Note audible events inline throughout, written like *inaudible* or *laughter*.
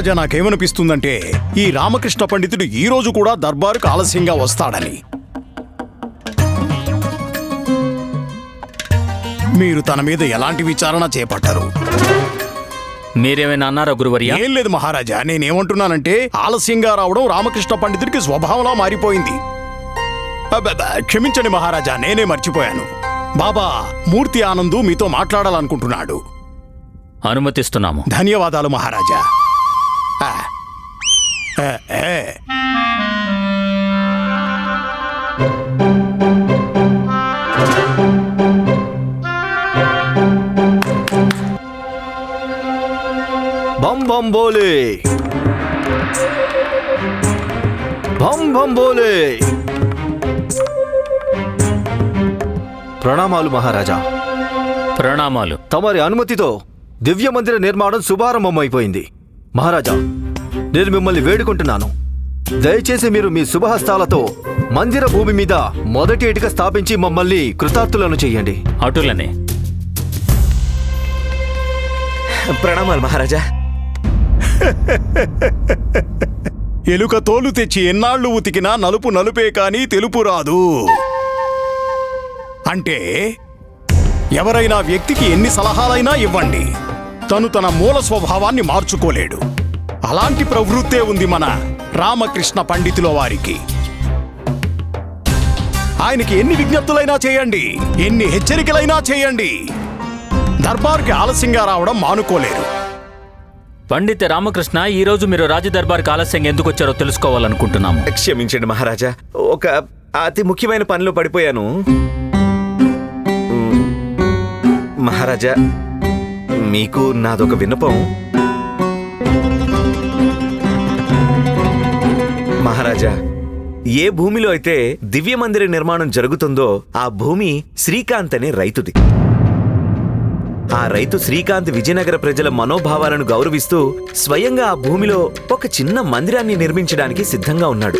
మహారాజా నాకేమనిపిస్తుందంటే ఈ రామకృష్ణ పండితుడు ఈ రోజు కూడా దర్బారుకు ఆలస్యంగా వస్తాడని. మీరు తన మీద ఎలాంటి విచారణ చేపట్టరు. మీరేమైనా అన్నారా గురువర్య? ఏం లేదు మహారాజా నేనేమంటున్నానంటే ఆలస్యంగా రావడం రామకృష్ణ పండితుడికి స్వభావంలా మారిపోయింది. క్షమించండి మహారాజా నేనే మర్చిపోయాను. బాబా మూర్తి ఆనందు మీతో మాట్లాడాలనుకుంటున్నాడు. అనుమతిస్తున్నాము. ధన్యవాదాలు మహారాజా. బం బం బోలే. బం బం బోలే. ప్రణామాలు మహారాజా. ప్రణామాలు. తమరి అనుమతితో దివ్య మందిర నిర్మాణం శుభారంభమైపోయింది. మహారాజా నేను మిమ్మల్ని వేడుకుంటున్నాను. దయచేసి మీరు మీ శుభహస్తాలతో మందిర భూమి మీద మొదటి ఇటుక స్థాపించి మమ్మల్ని కృతార్థులను చెయ్యండి అటులనే. ప్రణామాలు మహారాజా. ఎలుక తోలు తెచ్చి ఎన్నాళ్ళు ఉతికినా నలుపు నలుపే కాని తెలుపు రాదు. అంటే ఎవరైనా వ్యక్తికి ఎన్ని సలహాలైనా ఇవ్వండి. తను తన మూల స్వభావాన్ని మార్చుకోలేడు. అలాంటి ప్రవృత్తే ఉంది మన రామకృష్ణ పండితుల వారికి. ఆయనకి ఎన్ని విజ్ఞప్తులైనా చేయండి ఎన్ని హెచ్చరికలైనా చేయండి. దర్బార్కి ఆలస్యంగా రావడం మానుకోలేరు. పండిత రామకృష్ణ ఈ రోజు మీరు రాజదర్బార్కి ఆలస్యంగా ఎందుకు వచ్చారో తెలుసుకోవాలనుకుంటున్నాము. క్షమించండి మహారాజా ఒక అతి ముఖ్యమైన పనిలో పడిపోయాను. మహారాజా మీకు నాదొక విన్నపం. మహారాజా ఏ భూమిలో అయితే దివ్య మందిర నిర్మాణం జరుగుతుందో ఆ భూమి శ్రీకాంత్ అనే రైతుది. ఆ రైతు శ్రీకాంత్ విజయనగర ప్రజల మనోభావాలను గౌరవిస్తూ స్వయంగా ఆ భూమిలో ఒక చిన్న మందిరాన్ని నిర్మించడానికి సిద్ధంగా ఉన్నాడు.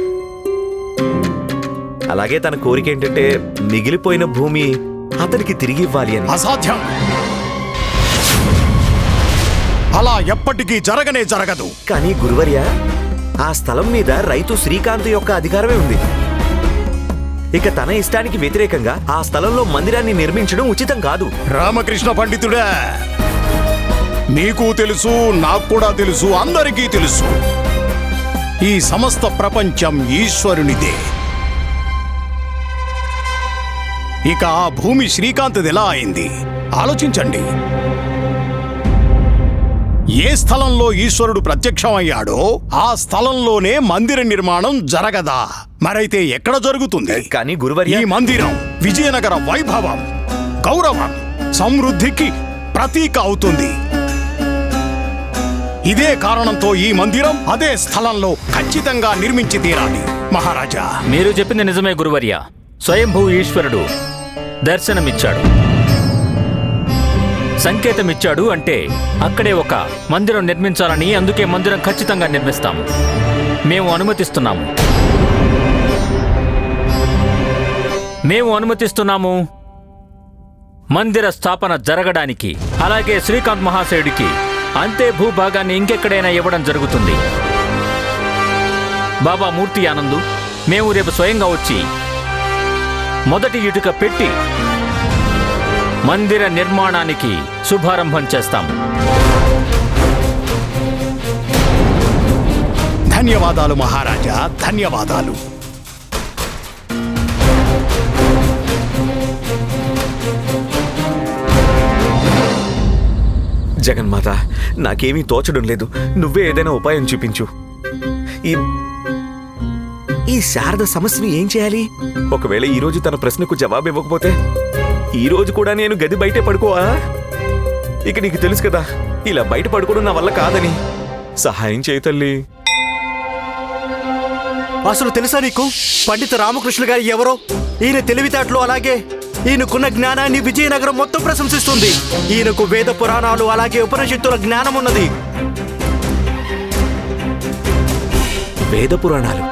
అలాగే తన కోరిక ఏంటంటే మిగిలిపోయిన భూమి అతనికి తిరిగి ఇవ్వాలి అని. అసాధ్యం. అలా ఎప్పటికీ జరగనే జరగదు. కానీ గురువర్య ఆ స్థలం మీద రైతు శ్రీకాంత్ యొక్క అధికారమే ఉంది. ఇక తన ఇష్టానికి వ్యతిరేకంగా ఆ స్థలంలో మందిరాన్ని నిర్మించడం ఉచితం కాదు. రామకృష్ణ పండితుడా నీకు తెలుసు నాకు కూడా తెలుసు అందరికీ తెలుసు. ఈ సమస్త ప్రపంచం ఈశ్వరునిదే. ఇక ఆ భూమి శ్రీకాంత్ది ఎలా అయింది? ఆలోచించండి. ఏ స్థలంలో ఈశ్వరుడు ప్రత్యక్షమయ్యాడో ఆ స్థలంలోనే మందిర నిర్మాణం జరగదా? మరైతే ఎక్కడ జరుగుతుంది? కానీ గురువర్య ఈ మందిరం విజయనగర వైభవం గౌరవం సమృద్ధికి ప్రతీక అవుతుంది. ఇదే కారణంతో ఈ మందిరం అదే స్థలంలో ఖచ్చితంగా నిర్మించి తీరాలి. మహారాజా. మీరు చెప్పింది నిజమే గురువర్య. స్వయంభూ ఈశ్వరుడు దర్శనమిచ్చాడు. సంకేతమిచ్చాడు అంటే అక్కడే ఒక మందిరం నిర్మించాలని అందుకే మందిరం ఖచ్చితంగా నిర్మిస్తాము మేము అనుమతిస్తున్నాము. మేము అనుమతిస్తున్నాము. మందిర స్థాపన జరగడానికి అలాగే శ్రీకాంత్ మహాశయుడికి అంతే భూభాగాన్ని ఇంకెక్కడైనా ఇవ్వడం జరుగుతుంది. బాబా మూర్తి ఆనందు మేము రేపు స్వయంగా వచ్చి మొదటి ఇటుక పెట్టి మందిర నిర్మాణానికి శుభారంభం చేస్తాం. ధన్యవాదాలు మహారాజా ధన్యవాదాలు. జగన్మాత నాకేమీ తోచడం లేదు. నువ్వే ఏదైనా ఉపాయం చూపించు. ఈ ఈ శారద సమస్యను ఏం చేయాలి? ఒకవేళ ఈ రోజు తన ప్రశ్నకు జవాబు ఇవ్వకపోతే ఈ రోజు కూడా నేను గది బయటే పడుకోవా ఇక నీకు తెలుసు కదా ఇలా బయట పడుకోవడం నా వల్ల కాదని. సహాయం చేయి తల్లి. అసలు తెలుసా నీకు? పండిత రామకృష్ణ గారు ఎవరో? ఈయన తెలివితేటలు అలాగే ఈయనకున్న జ్ఞానాన్ని విజయనగరం మొత్తం ప్రశంసిస్తుంది. ఈయనకు వేద పురాణాలు అలాగే ఉపనిషత్తుల జ్ఞానం ఉన్నది వేద పురాణాలు.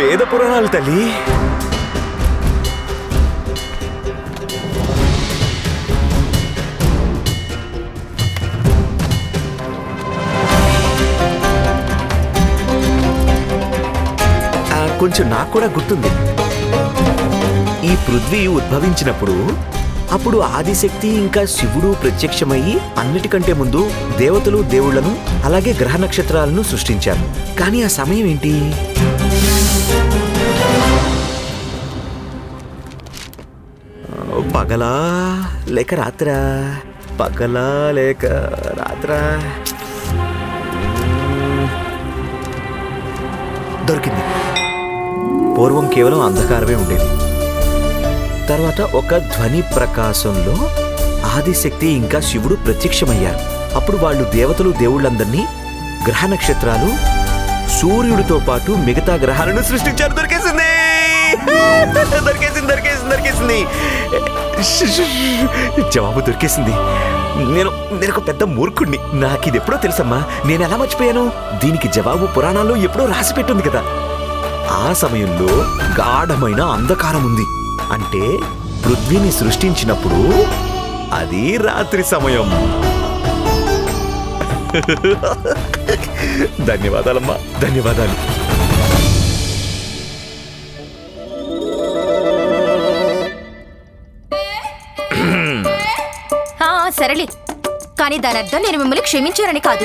వేద పురాణాలు తల్లి. కొంచెం నాకు కూడా గుర్తుంది. ఈ పృథ్వీ ఉద్భవించినప్పుడు అప్పుడు ఆదిశక్తి ఇంకా శివుడు ప్రత్యక్షమయ్యి అన్నిటికంటే ముందు దేవతలు దేవుళ్ళను అలాగే గ్రహ నక్షత్రాలను సృష్టించారు. కానీ ఆ సమయం ఏంటి? పగలా లేక రాత్రా? పగలా లేక రాత్రా? దొరికింది. పూర్వం కేవలం అంధకారమే ఉండేది. తర్వాత ఒక ధ్వని ప్రకాశంలో ఆదిశక్తి ఇంకా శివుడు ప్రత్యక్షమయ్యారు. అప్పుడు వాళ్ళు దేవతలు దేవుళ్ళందరినీ గ్రహ నక్షత్రాలు సూర్యుడితో పాటు మిగతా గ్రహాలను సృష్టించారు. దొరికేసింది! దొరికేసింది దొరికేసింది దొరికేసింది! జవాబు దొరికేసింది. నేను నేను ఒక పెద్ద మూర్ఖుణ్ణి. నాకు ఇది ఎప్పుడో తెలుసమ్మా నేను ఎలా మర్చిపోయాను? దీనికి జవాబు పురాణాల్లో ఎప్పుడో రాసి పెట్టుంది కదా. ఆ సమయంలో గాఢమైన అంధకారం ఉంది అంటే పృథ్వీని సృష్టించినప్పుడు అది రాత్రి సమయం. *laughs* ధన్యవాదాలమ్మా ధన్యవాదాలు. ఆ, సరేలే. కానీ దాని అర్థం నేను మిమ్మల్ని క్షమించారని కాదు.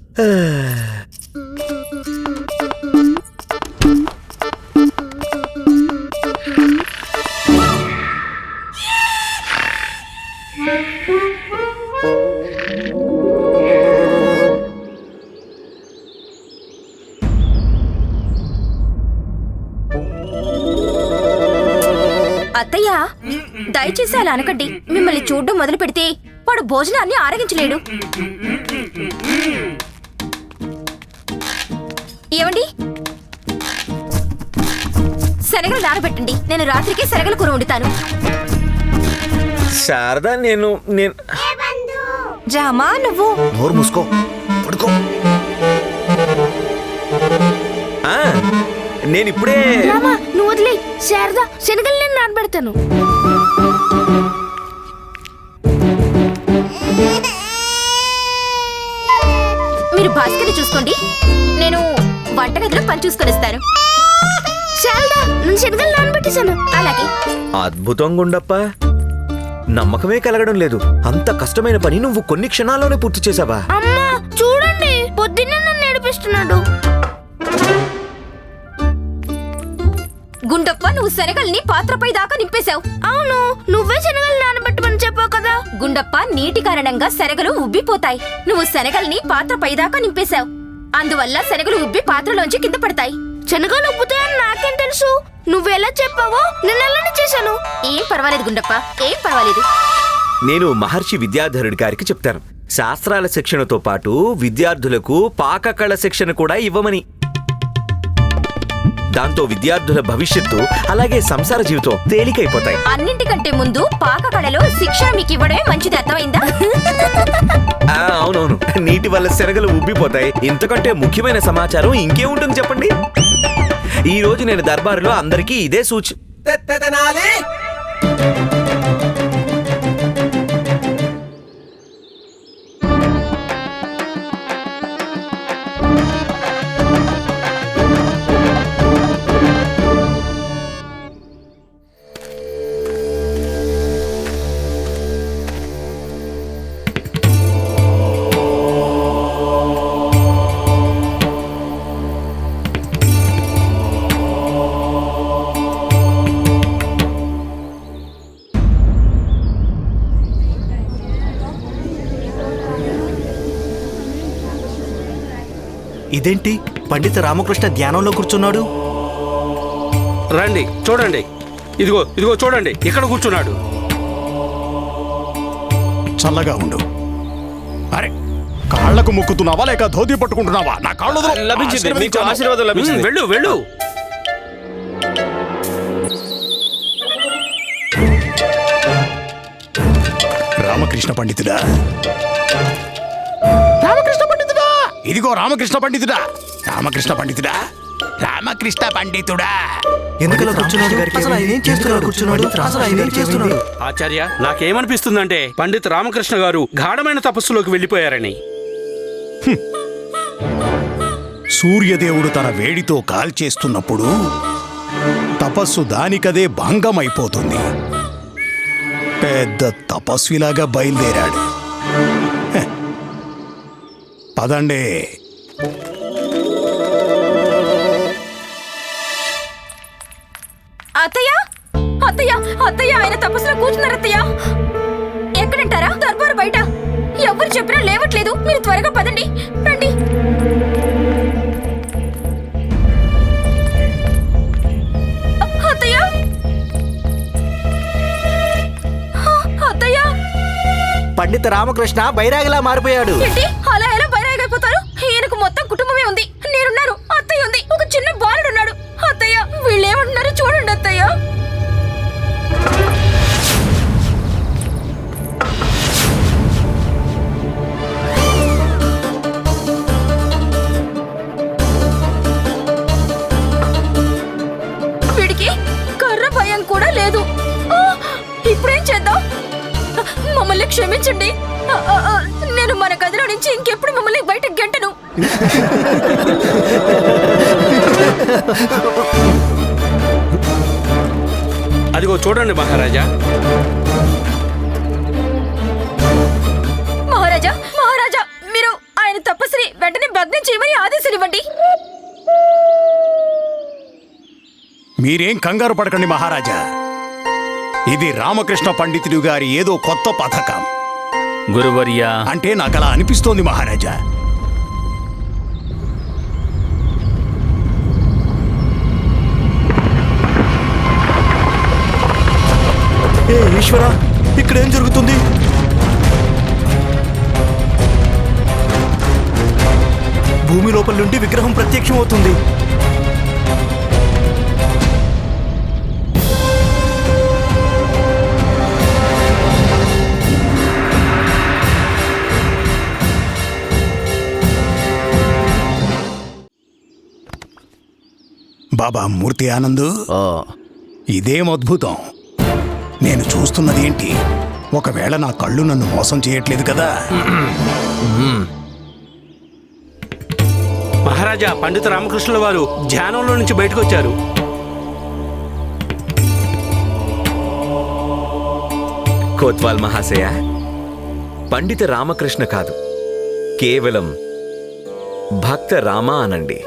అలా అనకండి మిమ్మల్ని చూడడం మొదలు పెడితే వాడు భోజనాన్ని ఆరగించలేడు. ఏమండి? శనగలు నానబెట్టండి. నేను రాత్రికి శనగల కూర వండుతాను. శారదా నేను నేను. జామా నువ్వు? నోరు మూసుకో పడుకో. నేను ఇప్పుడే రామా నువ్వు వదిలే. శారదా శనగలు నేను నానబెడతాను. మీరు భాస్కర్ని చూసుకోండి. నేను వంటగదిలో పని చూసుకొని వస్తాను శారదా నేను శనగలు నానబెట్టేశాను. అలాగే. అద్భుతం గుండప్ప నమ్మకమే కలగడం లేదు. అంత కష్టమైన పని నువ్వు కొన్ని క్షణాల్లోనే పూర్తి చేసావా అమ్మా చూడండి. పొద్దున్నే నన్ను ఏడిపిస్తున్నాడు. గుండప్ప నువ్వు శనగల్ని పాత్రపై దాకా నింపేశావు. అవును నువ్వే శనగలు నానబెట్టమని చెప్పావు కదా. గుండప్ప నీటి కారణంగా శనగలు ఉబ్బిపోతాయి. నువ్వు శనగల్ని పాత్రపై దాకా నింపేశావు. అందువల్ల శనగలు ఉబ్బి పాత్రలోంచి కింద పడతాయి. శనగలు ఉబ్బుతాయని నాకేం తెలుసు? నువ్వెలా చెప్పావో నేను అలానే చేశాను. ఏం పర్వాలేదు గుండప్ప ఏం పర్వాలేదు. నేను మహర్షి విద్యాధరుడి గారికి చెప్తాను. శాస్త్రాల శిక్షణతో పాటు విద్యార్థులకు పాకకళ శిక్షణ కూడా ఇవ్వమని. దాంతో విద్యార్థుల భవిష్యత్తు అలాగే సంసార జీవితం తేలికైపోతాయి. అన్నింటికంటే ముందు పాకకళలో శిక్షణ మీకు ఇవ్వడమే మంచిది అర్థమైందా? ఆ, అవునవును. నీటి వల్ల శనగలు ఉబ్బిపోతాయి. ఇంతకంటే ముఖ్యమైన సమాచారం ఇంకేముంటుంది చెప్పండి. ఈ రోజు నేను దర్బారులో అందరికీ ఇదే సూచి ఇదేంటి? పండిత రామకృష్ణ ధ్యానంలో కూర్చున్నాడు? రండి చూడండి. ఇదిగో ఇదిగో చూడండి. ఇక్కడ కూర్చున్నాడు. చల్లగా ఉండు. అరే కాళ్ళకు ముక్కుతున్నావా లేక ధోతి పట్టుకుంటున్నావా? నా కాళ్ళు. లభించింది. మీకు. ఆశీర్వాదం లభించింది. వెళ్ళు వెళ్ళు. రామకృష్ణ పండితుడా? ఇదిగో రామకృష్ణ పండితుడా. రామకృష్ణ పండితుడా. రామకృష్ణ పండితుడా. ఎందుకలా కూర్చున్నాడు అసలు ఆయన ఏం చేస్తున్నాడు? కూర్చున్నాడు? అసలు ఆయన ఏం చేస్తున్నాడు? ఆచార్య నాకేమనిపిస్తుందంటే పండిత్ రామకృష్ణ గారు గాఢమైన తపస్సులోకి వెళ్ళిపోయారని. సూర్యదేవుడు తన వేడితో కాల్చేస్తున్నప్పుడు తపస్సు దానికదే భంగమైపోతుంది. పెద్ద తపస్విలాగా బయలుదేరాడు. పదండి. అత్తయ్య? అత్తయ్య అత్తయ్య ఆయన తపస్సులో కూర్చున్నారు అత్తయ్య. ఎక్కడంటారా? దర్బారు బయట. ఎవరు చెప్పినా లేవట్లేదు. మీరు త్వరగా పదండి. రండి. అత్తయ్య? అత్తయ్య? పండిత రామకృష్ణ బైరాగిలా మారిపోయాడు. ఏంటి? అలా ఎలా క్షమించండి నేను మన గదిలో నుంచి ఇంకెప్పుడు మిమ్మల్ని బయట గంటను. అదిగో చూడండి మహారాజా. మహారాజా మహారాజా మీరు ఆయన తపస్సుని వెంటనే భగ్నం చేయమని ఇవ్వండి మీరేం కంగారు పడకండి మహారాజా. ఇది రామకృష్ణ పండితుడు గారి ఏదో కొత్త పథకం. గురువర్యా. అంటే నాకు అలా అనిపిస్తోంది మహారాజా. ఏ ఈశ్వర ఇక్కడ ఏం జరుగుతుంది? భూమి లోపల నుండి విగ్రహం ప్రత్యక్షమవుతుంది. బాబా మూర్తి ఆనంద్? ఇదేం అద్భుతం? నేను చూస్తున్నది ఏంటి ఒకవేళ నా కళ్ళు నన్ను మోసం చేయట్లేదు కదా? మహారాజా పండిత రామకృష్ణుల వారు ధ్యానంలో నుంచి బయటకు వచ్చారు కోత్వాల్ మహాశయ పండిత రామకృష్ణ కాదు. కేవలం భక్త రామ అనండి.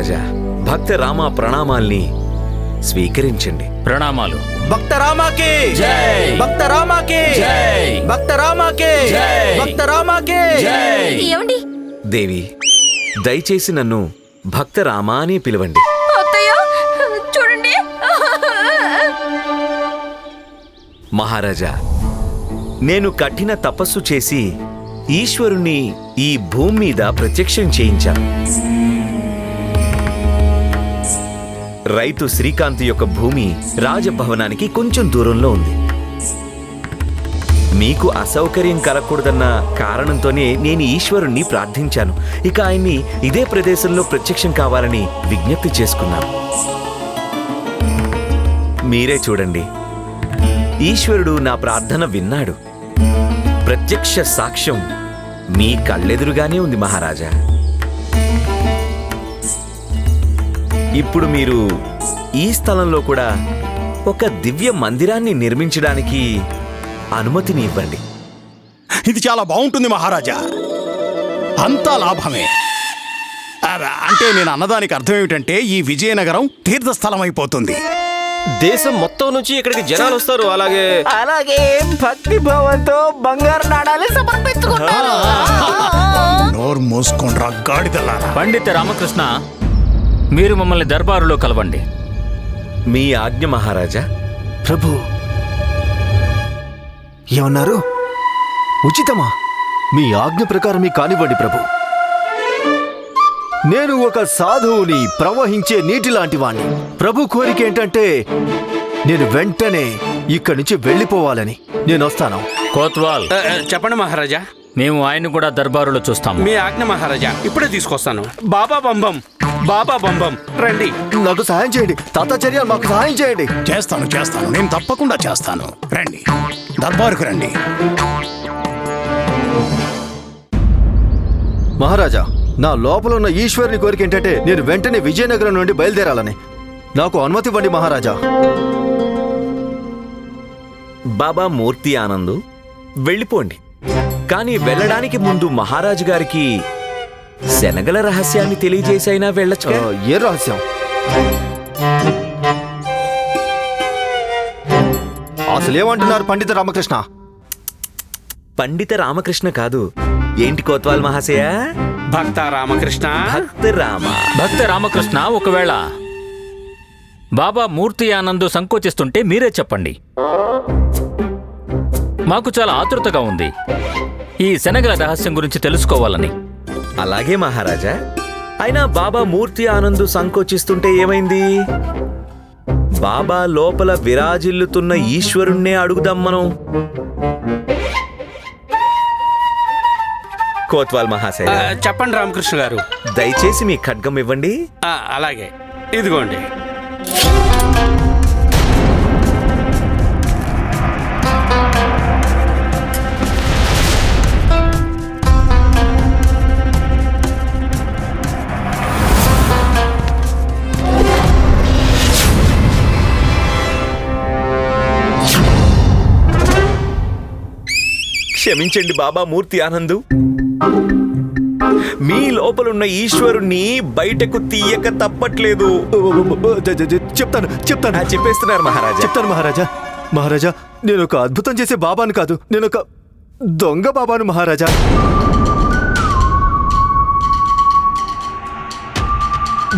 మహారాజా భక్త రామ ప్రణామాల్ని స్వీకరించండి. ప్రణామాలు. భక్త రామాకే! జై! భక్త రామాకే! జై! భక్త రామాకే! జై! భక్త రామాకే! ఏమండి? దేవి దయచేసి నన్ను భక్త రామ అని పిలవండి. చూడండి. మహారాజా నేను కఠిన తపస్సు చేసి ఈశ్వరుణ్ణి ఈ భూమి మీద ప్రత్యక్షం చేయించాను. రైతు శ్రీకాంత్ యొక్క భూమి రాజభవనానికి కొంచెం దూరంలో ఉంది. మీకు అసౌకర్యం కలగకూడదన్న కారణంతోనే నేను ఈశ్వరుణ్ణి ప్రార్థించాను. ఇక ఆయన్ని ఇదే ప్రదేశంలో ప్రత్యక్షం కావాలని విజ్ఞప్తి చేసుకున్నాను. మీరే చూడండి. ఈశ్వరుడు నా ప్రార్థన విన్నాడు. ప్రత్యక్ష సాక్ష్యం మీ కళ్ళెదురుగానే ఉంది మహారాజా. ఇప్పుడు మీరు ఈ స్థలంలో కూడా ఒక దివ్య మందిరాన్ని నిర్మించడానికి అనుమతిని ఇవ్వండి. ఇది చాలా బాగుంటుంది మహారాజా. అంతా లాభమే. అంటే నేను అన్నదానికి అర్థం ఏమిటంటే ఈ విజయనగరం తీర్థస్థలం అయిపోతుంది దేశం మొత్తం నుంచి ఇక్కడికి జనాలు వస్తారు అలాగే అలాగే భక్తి భావంతో బంగారు నాణాలు సమర్పించుకుంటారు. నోరు గాడిదలారా. పండిత రామకృష్ణ మీరు మమ్మల్ని దర్బారులో కలవండి. మీ ఆజ్ఞ మహారాజా? ప్రభు ఏమన్నారు? ఉచితమా? మీ ఆజ్ఞ ప్రకారమే కానివ్వండి ప్రభు. నేను ఒక సాధువుని ప్రవహించే నీటి లాంటి వాణ్ణి. ప్రభు కోరిక ఏంటంటే నేను వెంటనే ఇక్కడి నుంచి వెళ్ళిపోవాలని. నేను వస్తాను. కోత్వాల్. చెప్పండి మహారాజా. మేము ఆయన కూడా దర్బారులో చూస్తాము. మీ ఆజ్ఞ మహారాజా ఇప్పుడే తీసుకొస్తాను. బాబా బంబం. బాబా బంబం. రండి. నాకు సహాయం చేయండి. తాతాచార్య మాకు సహాయం చేయండి. చేస్తాను చేస్తాను. నేను తప్పకుండా చేస్తాను. రండి. దర్బారుకు రండి. మహారాజా నా లోపల ఉన్న ఈశ్వరుని కోరిక ఏంటంటే నేను వెంటనే విజయనగరం నుండి బయలుదేరాలని. నాకు అనుమతి ఇవ్వండి మహారాజా. బాబా మూర్తి ఆనందు వెళ్ళిపోండి. కానీ వెళ్ళడానికి ముందు మహారాజు గారికి శనగల రహస్యాన్ని తెలియజేసైనా వెళ్ళొచ్చు ఏ రహస్యం? అసలు ఏమంటున్నారు పండిత రామకృష్ణ? పండిత రామకృష్ణ కాదు. ఏంటి కోత్వాల్ మహాశయ? భక్త రామకృష్ణ. భక్త రామ. భక్త రామకృష్ణ ఒకవేళ బాబా మూర్తి ఆనందు సంకోచిస్తుంటే మీరే చెప్పండి. మాకు చాలా ఆతృతగా ఉంది. ఈ శనగల రహస్యం గురించి తెలుసుకోవాలని. అలాగే మహారాజా. అయినా బాబా మూర్తి ఆనందు సంకోచిస్తుంటే ఏమైంది? బాబా లోపల విరాజిల్లుతున్న ఈశ్వరుణ్ణే అడుగుదాం మనం. కోత్వాల్ ఆ, మహాశయ చెప్పండి రామకృష్ణ గారు. దయచేసి మీ ఖడ్గం ఇవ్వండి. ఆ, అలాగే. ఇదిగోండి. క్షమించండి బాబా మూర్తి ఆనందు. మీ లోపలున్న ఈశ్వరుణ్ణి బయటకు తీయక తప్పట్లేదు. చెప్తాను చెప్తాను. చెప్పేస్తున్నారు మహారాజా. చెప్తాను మహారాజా. మహారాజా నేను ఒక అద్భుతం చేసే బాబాను కాదు నేను ఒక దొంగ బాబాను మహారాజా.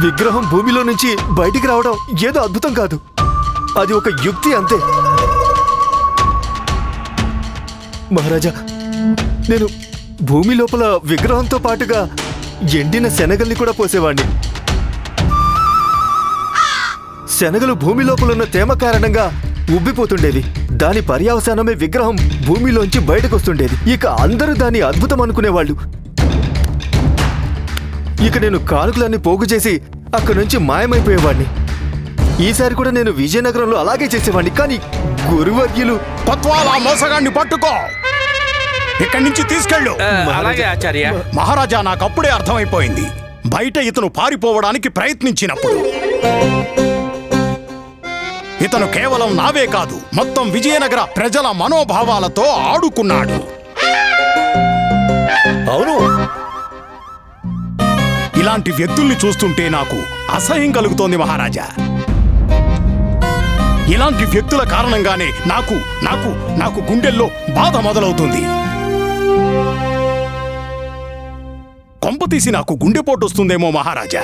విగ్రహం భూమిలో నుంచి బయటికి రావడం ఏదో అద్భుతం కాదు. అది ఒక యుక్తి అంతే. మహారాజా నేను భూమి లోపల విగ్రహంతో పాటుగా ఎండిన శనగల్ని కూడా పోసేవాణ్ణి. శనగలు భూమి లోపల ఉన్న తేమ కారణంగా ఉబ్బిపోతుండేవి. దాని పర్యావసానమే విగ్రహం భూమిలోంచి బయటకు వస్తుండేది ఇక అందరూ దాన్ని అద్భుతం అనుకునేవాళ్ళు. ఇక నేను కానుకలన్నీ పోగు చేసి అక్కడి నుంచి మాయమైపోయేవాడిని ఈసారి కూడా నేను విజయనగరంలో అలాగే చేసేవాడిని కానీ గురువర్యులు కొత్వాల్ మోసగాన్ని పట్టుకో! ఇక్కడి నుంచి తీసుకెళ్ళు. అలాగే ఆచార్య. మహారాజా నాకు అప్పుడే అర్థమైపోయింది. బయట ఇతను పారిపోవడానికి ప్రయత్నించినప్పుడు. ఇతను కేవలం నావే కాదు మొత్తం విజయనగర ప్రజల మనోభావాలతో ఆడుకున్నాడు. అవును. ఇలాంటి వ్యక్తుల్ని చూస్తుంటే నాకు అసహ్యం కలుగుతోంది మహారాజా. ఇలాంటి వ్యక్తుల కారణంగానే నాకు నాకు నాకు గుండెల్లో బాధ మొదలవుతుంది. కొంపతీసి నాకు గుండెపోటు వస్తుందేమో మహారాజా.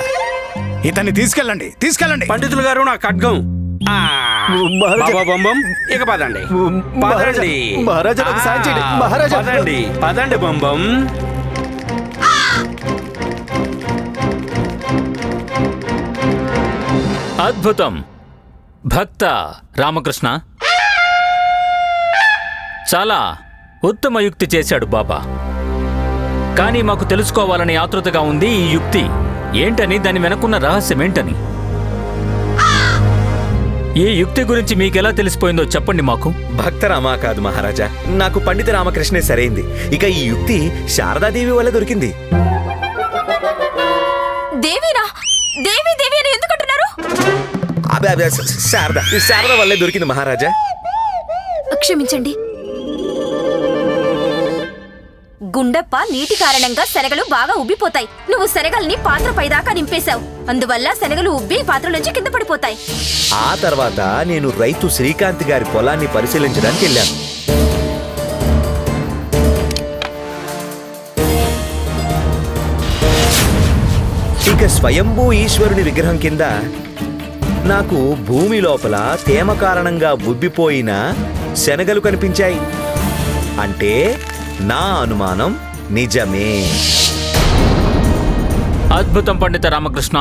ఇతన్ని తీసుకెళ్ళండి తీసుకెళ్ళండి. పండితులు గారు నా ఖడ్గం. ఆ, మహారాజా. బాబా బంబం ఇక పదండి. మహారాజా, పదండి. మహారాజా, నాకు సాయం చేయండి. ఆ, మహారాజా. పదండి పదండి బంబం. అద్భుతం. భక్త రామకృష్ణ. చాలా ఉత్తమ యుక్తి చేశాడు బాబా. కానీ మాకు తెలుసుకోవాలని ఆతృతగా ఉంది ఈ యుక్తి. ఏంటని? దాని వెనకున్న రహస్యం ఏంటని? ఈ యుక్తి గురించి మీకెలా తెలిసిపోయిందో చెప్పండి మాకు. భక్త రామ కాదు మహారాజా. నాకు పండిత రామకృష్ణే సరైంది. ఇక ఈ యుక్తి శారదాదేవి వల్ల దొరికింది. దేవినా దేవి దేవి అని ఎందుకు అంటున్నారు అబే అబే శ- శారద. ఈ శారద వల్లే దొరికింది మహారాజా. క్షమించండి. గుండెప్ప నీటి కారణంగా శనగలు బాగా ఉబ్బిపోతాయి. నువ్వు శనగల్ని పాత్ర పైదాకా నింపేశావు అందువల్ల శనగలు ఉబ్బి పాత్ర నుంచి కింద పడిపోతాయి. ఆ తర్వాత నేను రైతు శ్రీకాంత్ గారి పొలాన్ని పరిశీలించడానికి వెళ్ళాను. ఇక స్వయంభూ ఈశ్వరుని విగ్రహం కింద నాకు భూమి లోపల తేమ కారణంగా ఉబ్బిపోయిన శనగలు కనిపించాయి. అంటే నా అనుమానం నిజమే. అద్భుతం పండిత రామకృష్ణ.